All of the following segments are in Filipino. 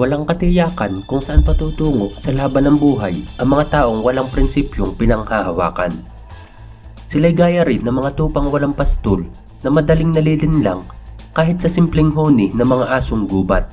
Walang katiyakan kung saan patutungo sa laban ng buhay ang mga taong walang prinsipyong pinanghahawakan. Sila'y gaya rin ng mga tupang walang pastol na madaling nalilinlang kahit sa simpleng honi ng mga asong gubat.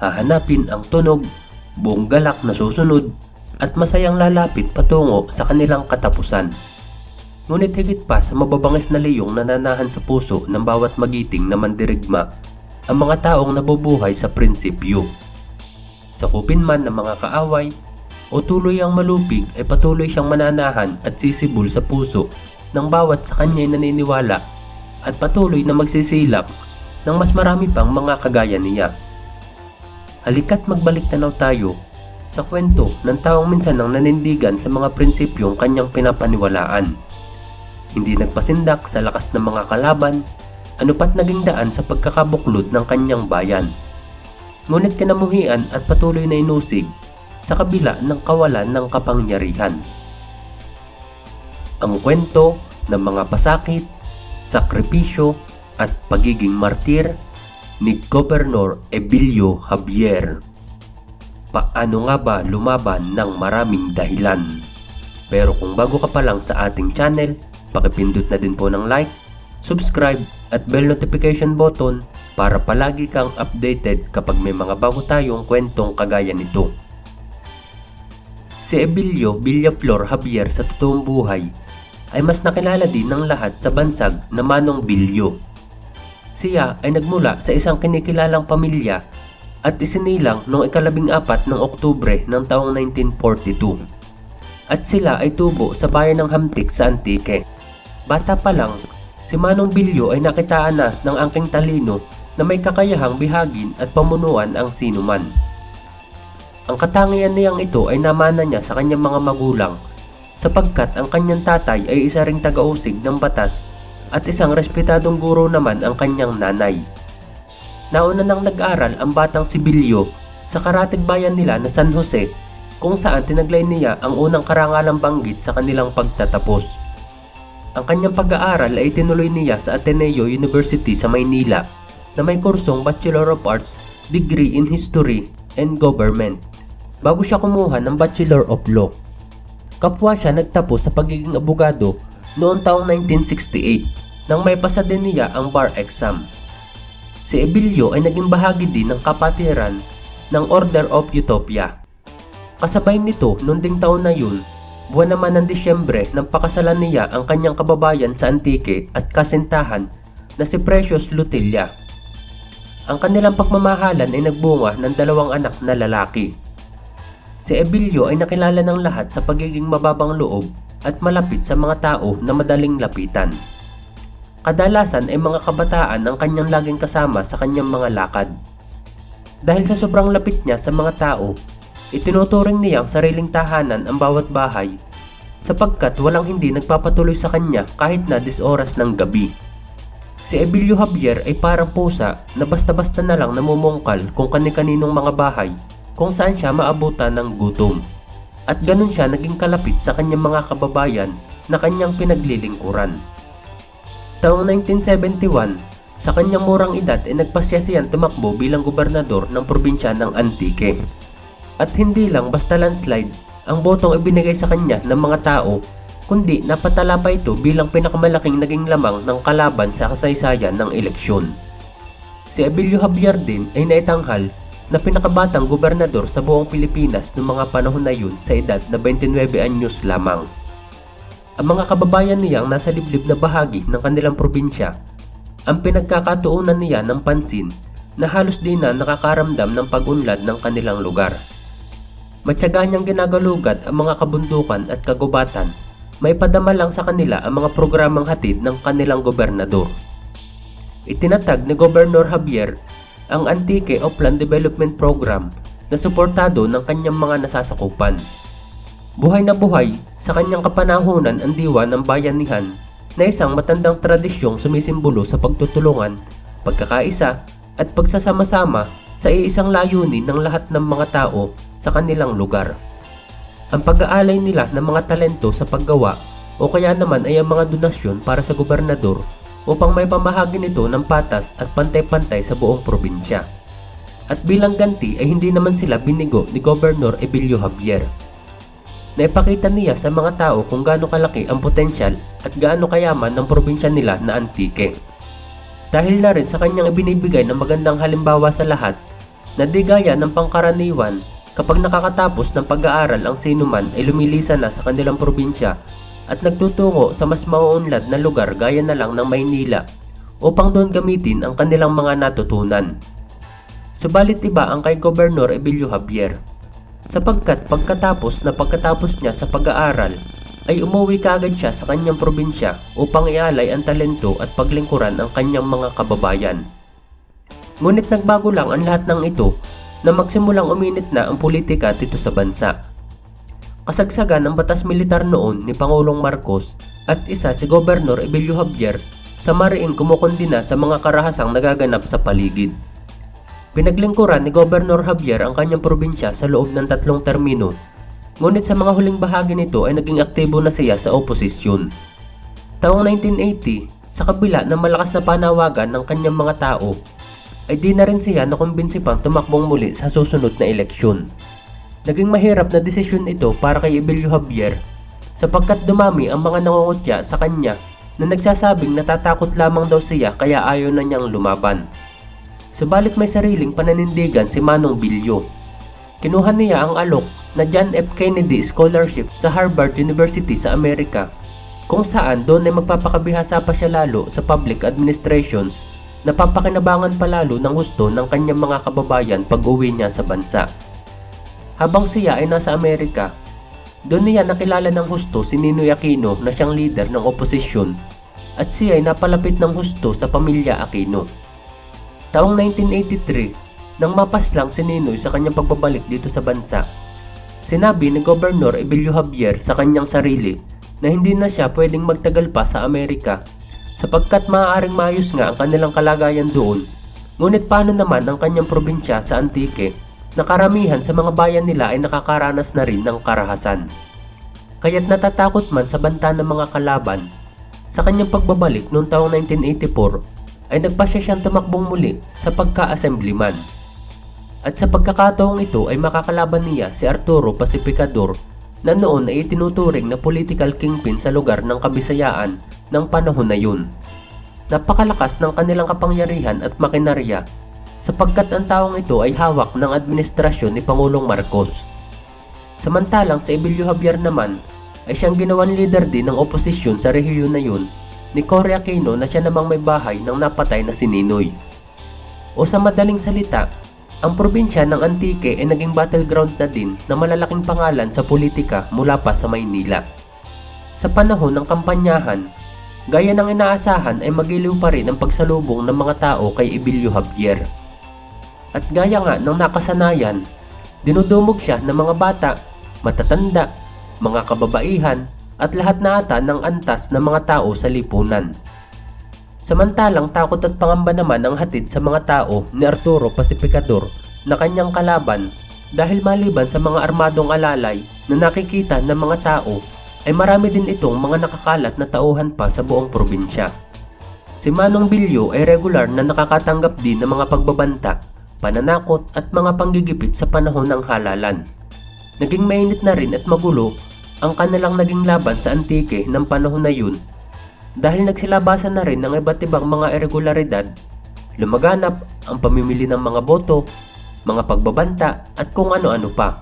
Hahanapin ang tunog, buong galak na susunod at masayang lalapit patungo sa kanilang katapusan. Ngunit higit pa sa mababangis na liyong nananahan sa puso ng bawat magiting na mandirigma, ang mga taong nabubuhay sa prinsipyo. Sakupin man ng mga kaaway o tuloy ang malupig ay patuloy siyang mananahan at sisibol sa puso ng bawat sa kanya'y naniniwala at patuloy na magsisilak ng mas marami pang mga kagaya niya. Halika't magbalik tanaw tayo sa kwento ng taong minsan nang nanindigan sa mga prinsipyong kanyang pinapaniwalaan. Hindi nagpasindak sa lakas ng mga kalaban, anupat naging daan sa pagkakabuklod ng kanyang bayan. Ngunit kinamuhian at patuloy na inusig sa kabila ng kawalan ng kapangyarihan. Ang kwento ng mga pasakit, sakripisyo at pagiging martir ni Governor Ebilio Javier. Paano nga ba lumaban ng maraming dahilan? Pero kung bago ka pa lang sa ating channel, pakipindot na din po ng like, subscribe at bell notification button para palagi kang updated kapag may mga bago tayong kwentong kagaya nito. Si Ebilio Villaflor Javier sa totoong buhay ay mas nakilala din ng lahat sa bansag na Manong Bilyo. Siya ay nagmula sa isang kinikilalang pamilya at isinilang noong ikalabing apat ng Oktubre ng taong 1942. At sila ay tubo sa bayan ng Hamtik sa Antique. Bata pa lang, si Manong Bilyo ay nakitaan na ng angking talino na may kakayahang bihagin at pamunuan ang sinuman. Ang katangian niyang ito ay namana niya sa kanyang mga magulang sapagkat ang kanyang tatay ay isa ring tagausig ng batas at isang respetadong guro naman ang kanyang nanay. Nauna nang nag-aral ang batang sibilyo sa karatig bayan nila na San Jose kung saan tinaglay niya ang unang karangalang banggit sa kanilang pagtatapos. Ang kanyang pag-aaral ay tinuloy niya sa Ateneo University sa Maynila na may kursong Bachelor of Arts degree in History and Government bago siya kumuha ng Bachelor of Law. Kapwa siya nagtapos sa pagiging abogado noong taong 1968 nang may pasa din niya ang bar exam. Si Ebilio ay naging bahagi din ng kapatiran ng Order of Utopia. Kasabay nito noong ding taon na yun, buwan naman ng Disyembre nang pakasalan niya ang kanyang kababayan sa Antique at kasintahan na si Precious Lutilla. Ang kanilang pagmamahalan ay nagbunga ng dalawang anak na lalaki. Si Ebilio ay nakilala ng lahat sa pagiging mababang loob at malapit sa mga tao na madaling lapitan. Kadalasan ay mga kabataan ang kanyang laging kasama sa kanyang mga lakad. Dahil sa sobrang lapit niya sa mga tao, itinuturing niya ang sariling tahanan ang bawat bahay sapagkat walang hindi nagpapatuloy sa kanya kahit na disoras ng gabi. Si Ebilio Javier ay parang pusa na basta-basta na lang namumungkal kung kani-kaninong mga bahay kung saan siya maabutan ng gutom. At ganun siya naging kalapit sa kanyang mga kababayan na kanyang pinaglilingkuran. Taong 1971, sa kanyang murang edad ay nagpasya siyang tumakbo bilang gobernador ng probinsya ng Antique. At hindi lang basta landslide ang botong ibinigay sa kanya ng mga tao, kundi napatala pa ito bilang pinakamalaking naging lamang ng kalaban sa kasaysayan ng eleksyon. Si Abilio Javier din ay naitanghal na pinakabatang gobernador sa buong Pilipinas noong mga panahon na yun sa edad na 29 anyos lamang. Ang mga kababayan niyang nasa liblib na bahagi ng kanilang probinsya ang pinagkakatuunan niya ng pansin na halos di na nakakaramdam ng pag-unlad ng kanilang lugar. Matyaga niyang ginagalugad ang mga kabundukan at kagubatan, may padama lang sa kanila ang mga programang hatid ng kanilang gobernador. Itinatag ni Gobernador Javier ang Antique Upland Development Program na suportado ng kanyang mga nasasakupan. Buhay na buhay sa kanyang kapanahunan ang diwa ng bayanihan na isang matandang tradisyong sumisimbolo sa pagtutulungan, pagkakaisa at pagsasama-sama sa iisang layunin ng lahat ng mga tao sa kanilang lugar. Ang pag-aalay nila ng mga talento sa paggawa o kaya naman ay ang mga donasyon para sa gobernador upang may pamahagi nito ng patas at pantay-pantay sa buong probinsya. At bilang ganti ay hindi naman sila binigo ni Gobernador Ebilio Javier. Naipakita niya sa mga tao kung gaano kalaki ang potensyal at gaano kayaman ng probinsya nila na Antique. Dahil na rin sa kanyang ibinibigay ng magandang halimbawa sa lahat na di gaya ng pangkaraniwan kapag nakakatapos ng pag-aaral ang sinuman ay lumilisan na sa kanilang probinsya at nagtutungo sa mas mauunlad na lugar gaya na lang ng Maynila upang doon gamitin ang kanilang mga natutunan. Subalit iba ang kay Gobernador Ebilio Javier sapagkat pagkatapos na pagkatapos niya sa pag-aaral ay umuwi kaagad siya sa kanyang probinsya upang ialay ang talento at paglingkuran ang kanyang mga kababayan. Ngunit nagbago lang ang lahat ng ito na magsimulang uminit na ang politika dito sa bansa. Kasagsagan ng batas militar noon ni Pangulong Marcos at isa si Gobernador Ebilio Javier sa mariing kumukundina sa mga karahasang nagaganap sa paligid. Pinaglingkuran ni Gobernador Javier ang kanyang probinsya sa loob ng tatlong termino. Ngunit sa mga huling bahagi nito ay naging aktibo na siya sa oposisyon. Taong 1980, sa kabila ng malakas na panawagan ng kanyang mga tao, ay di na rin siya nakumbinsi pang tumakbong muli sa susunod na eleksyon. Naging mahirap na desisyon ito para kay Ebilio Javier sapagkat dumami ang mga nangungutya sa kanya na nagsasabing natatakot lamang daw siya kaya ayaw na niyang lumaban. Subalit may sariling pananindigan si Manong Bilyo. Kinuha niya ang alok na John F. Kennedy Scholarship sa Harvard University sa Amerika kung saan doon ay magpapakabihasa pa siya lalo sa public administrations na papakinabangan pa lalo ng gusto ng kanyang mga kababayan pag uwi niya sa bansa. Habang siya ay nasa Amerika, doon niya nakilala ng husto si Ninoy Aquino na siyang leader ng oposisyon at siya ay napalapit ng husto sa pamilya Aquino. Taong 1983, nang mapaslang si Ninoy sa kanyang pagbabalik dito sa bansa, sinabi ni Gobernador Ebilio Javier sa kanyang sarili na hindi na siya pwedeng magtagal pa sa Amerika sapagkat maaaring maayos nga ang kanilang kalagayan doon. Ngunit paano naman ang kanyang probinsya sa Antique na karamihan sa mga bayan nila ay nakakaranas na rin ng karahasan. Kaya't natatakot man sa banta ng mga kalaban, sa kanyang pagbabalik noong taong 1984 ay nagpasya siyang tumakbong muli sa pagka-assemblyman. At sa pagkakataong ito ay makakalaban niya si Arturo Pacificador na noon ay itinuturing na political kingpin sa lugar ng Kabisayaan ng panahon na yun. Napakalakas ng kanilang kapangyarihan at makinarya sapagkat ang taong ito ay hawak ng administrasyon ni Pangulong Marcos. Samantalang sa Ebilio Javier naman ay siyang ginawan leader din ng oposisyon sa rehiyon na yun ni Cory Aquino na siya namang may bahay ng napatay na si Ninoy. O sa madaling salita, ang probinsya ng Antique ay naging battleground na din na malalaking pangalan sa politika mula pa sa Maynila. Sa panahon ng kampanyahan, gaya ng inaasahan ay magiliw pa rin ang pagsalubong ng mga tao kay Ebilio Javier. At gaya nga ng nakasanayan, dinudumog siya ng mga bata, matatanda, mga kababaihan at lahat na ata ng antas ng mga tao sa lipunan. Samantalang takot at pangamba naman ang hatid sa mga tao ni Arturo Pacificador na kanyang kalaban dahil maliban sa mga armadong alalay na nakikita ng mga tao ay marami din itong mga nakakalat na tauhan pa sa buong probinsya. Si Manong Bilyo ay regular na nakakatanggap din ng mga pagbabanta, pananakot at mga panggigipit sa panahon ng halalan. Naging mainit na rin at magulo ang kanilang naging laban sa Antique ng panahon na yun dahil nagsilabasan na rin ng iba't ibang mga irregularidad, lumaganap ang pamimili ng mga boto, mga pagbabanta at kung ano-ano pa.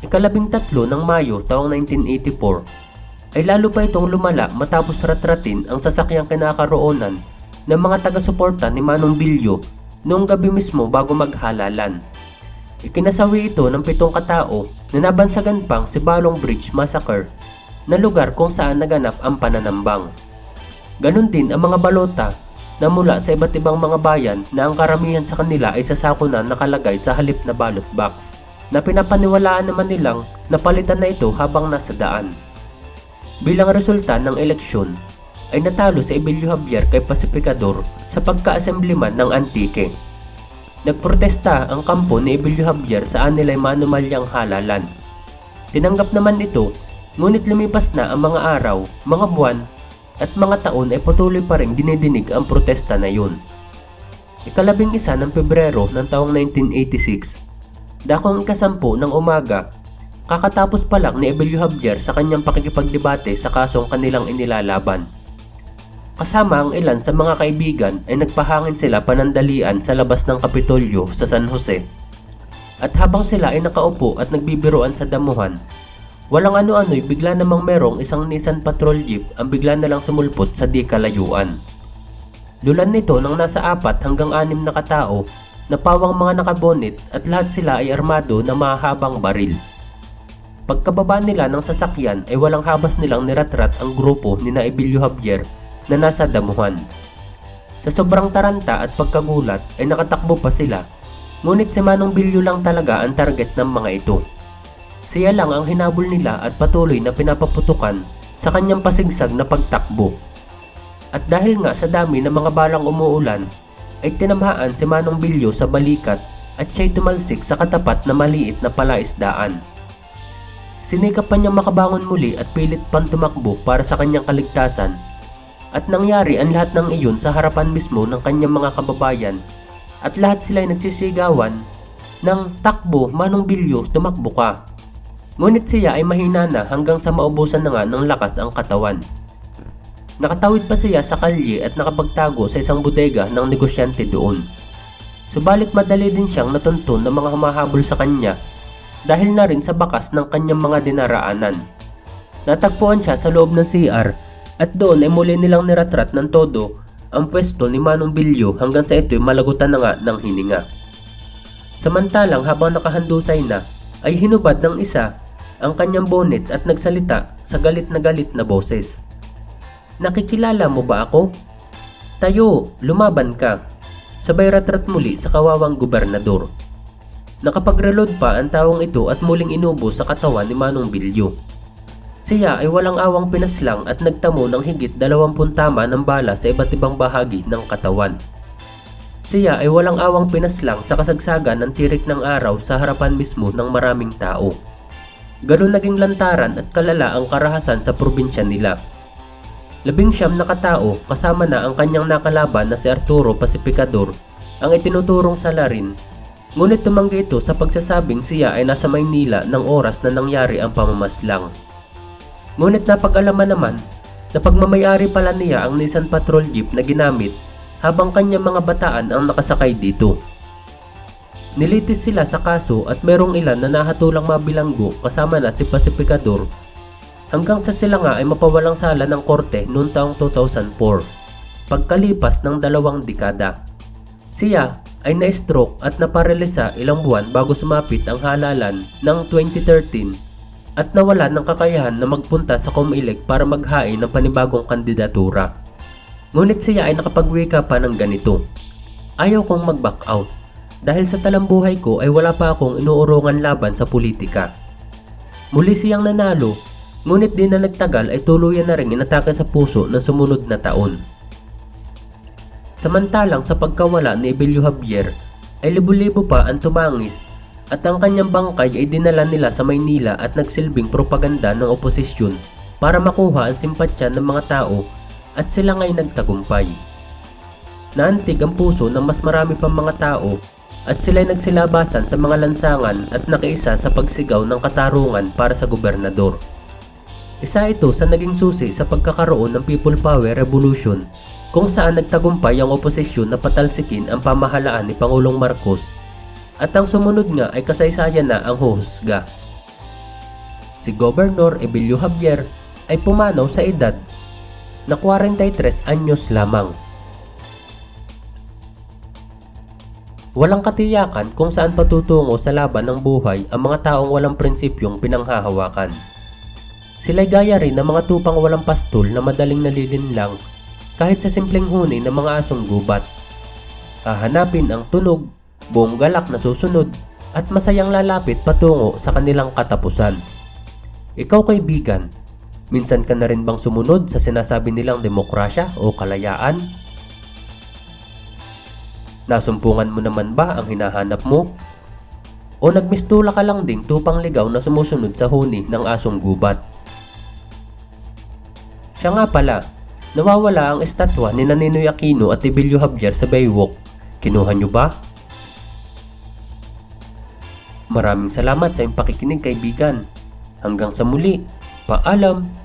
Ikalabing tatlo ng Mayo taong 1984 ay lalo pa itong lumala matapos ratratin ang sasakyang kinakaroonan ng mga taga-suporta ni Manong Bilyo noong gabi mismo bago maghalalan. Ikinasawi ito ng pitong katao na nabansagan pang si Balong Bridge Massacre na lugar kung saan naganap ang pananambang. Ganon din ang mga balota na mula sa iba't ibang mga bayan na ang karamihan sa kanila ay sasako na nakalagay sa halip na ballot box na pinapaniwalaan naman nilang napalitan na ito habang nasa daan. Bilang resulta ng eleksyon, ay natalo si Ebilio Javier kay Pacificador sa pagka-assemblyman ng Antique. Nagprotesta ang kampo ni Ebilio Javier sa anilay manumalyang halalan. Tinanggap naman ito, ngunit lumipas na ang mga araw, mga buwan at mga taon ay patuloy pa rin dinidinig ang protesta na yun. Ikalabing isa ng Pebrero ng taong 1986, dakong ikasampu ng umaga, kakatapos pa lang ni Ebelio Javier sa kanyang pakikipagdebate sa kasong kanilang inilalaban. Kasama ang ilan sa mga kaibigan ay nagpahangin sila panandalian sa labas ng Kapitolyo sa San Jose. At habang sila ay nakaupo at nagbibiroan sa damuhan, walang ano-ano'y bigla namang merong isang Nissan Patrol Jeep ang bigla na lang sumulpot sa di kalayuan. Lulan nito ng nasa apat hanggang anim na katao na pawang mga nakabonit at lahat sila ay armado na mahahabang baril. Pagkababa nila ng sasakyan ay walang habas nilang niratrat ang grupo ni Naibilio Javier na nasa damuhan. Sa sobrang taranta at pagkagulat ay nakatakbo pa sila, ngunit si Manong Bilyo lang talaga ang target ng mga ito. Siya lang ang hinabol nila at patuloy na pinapaputukan sa kanyang pasigsag na pagtakbo. At dahil nga sa dami ng mga balang umuulan, ay tinamhaan si Manong Bilyo sa balikat at siya'y tumalsik sa katapat na maliit na palaisdaan. Sinikap pa niyang makabangon muli at pilit pang tumakbo para sa kanyang kaligtasan at nangyari ang lahat ng iyon sa harapan mismo ng kanyang mga kababayan at lahat sila ay nagsisigawan ng takbo Manong Bilyo tumakbo ka. Ngunit siya ay mahina na hanggang sa maubusan na nga ng lakas ang katawan. Nakatawid pa siya sa kalye at nakapagtago sa isang bodega ng negosyante doon. Subalit madali din siyang natuntun ng mga humahabol sa kanya dahil na rin sa bakas ng kanyang mga dinaraanan. Natagpuan siya sa loob ng CR at doon ay muli nilang niratrat ng todo ang pwesto ni Manong Bilyo hanggang sa ito'y malagutan na nga ng hininga. Samantalang habang nakahandusay na ay hinubad ng isa ang kanyang bonnet at nagsalita sa galit na galit na boses. Nakikilala mo ba ako? Tayo, lumaban ka. Sabay ratrat muli sa kawawang gobernador. Nakapag-reload pa ang taong ito at muling inubo sa katawan ni Manong Bilyo. Siya ay walang awang pinaslang at nagtamo ng higit 20 tama ng bala sa iba't ibang bahagi ng katawan. Siya ay walang awang pinaslang sa kasagsagan ng tirik ng araw sa harapan mismo ng maraming tao. Ganun naging lantaran at kalala ang karahasan sa probinsya nila. Labing siyam na katao kasama na ang kanyang nakalaban na si Arturo Pacificador ang itinuturong salarin ngunit tumanggi ito sa pagsasabing siya ay nasa Maynila ng oras na nangyari ang pamamaslang. Ngunit napag-alaman naman na pagmamayari pala niya ang Nissan Patrol Jeep na ginamit habang kanyang mga bataan ang nakasakay dito. Nilitis sila sa kaso at merong ilan na nahatulang mabilanggo kasama na si Pacificador hanggang sa sila nga ay mapawalang sala ng korte noong taong 2004 pagkalipas ng dalawang dekada. Siya ay na-stroke at naparelisa ilang buwan bago sumapit ang halalan ng 2013 at nawalan ng kakayahan na magpunta sa Comelec para maghain ng panibagong kandidatura. Ngunit siya ay nakapagwika pa ng ganito. Ayaw kong mag-back out dahil sa talambuhay ko ay wala pa akong inuurungan laban sa politika. Muli siyang nanalo, ngunit di na nagtagal ay tuluyan na rin inatake sa puso ng sumunod na taon. Samantalang sa pagkawala ni Ebelio Javier ay libo-libo pa ang tumangis at ang kanyang bangkay ay dinala nila sa Maynila at nagsilbing propaganda ng oposisyon para makuha ang simpatsya ng mga tao at sila nga'y nagtagumpay. Naantig ang puso ng mas marami pang mga tao at sila'y nagsilabasan sa mga lansangan at nakiisa sa pagsigaw ng katarungan para sa gobernador. Isa ito sa naging susi sa pagkakaroon ng People Power Revolution kung saan nagtagumpay ang oposisyon na patalsikin ang pamahalaan ni Pangulong Marcos at ang sumunod nga ay kasaysayan na ang huhusga. Si Governor Emilio Javier ay pumanaw sa edad na 43 anyos lamang. Walang katiyakan kung saan patutungo sa laban ng buhay ang mga taong walang prinsipyong pinanghahawakan. Sila'y gaya rin ng mga tupang walang pastol na madaling nalilinlang kahit sa simpleng huni ng mga asong gubat. Hahanapin ang tunog, buong galak na susunod at masayang lalapit patungo sa kanilang katapusan. Ikaw kaibigan, minsan ka na rin bang sumunod sa sinasabi nilang demokrasya o kalayaan? Nasumpungan mo naman ba ang hinahanap mo? O nagmistula ka lang ding tupang ligaw na sumusunod sa huni ng asong gubat? Siya nga pala, nawawala ang estatwa ni Naninoy Aquino at Ibilio Javier sa Baywalk Kinuha nyo ba? Maraming salamat sa iyong pakikinig kaibigan. Hanggang sa muli. Paalam!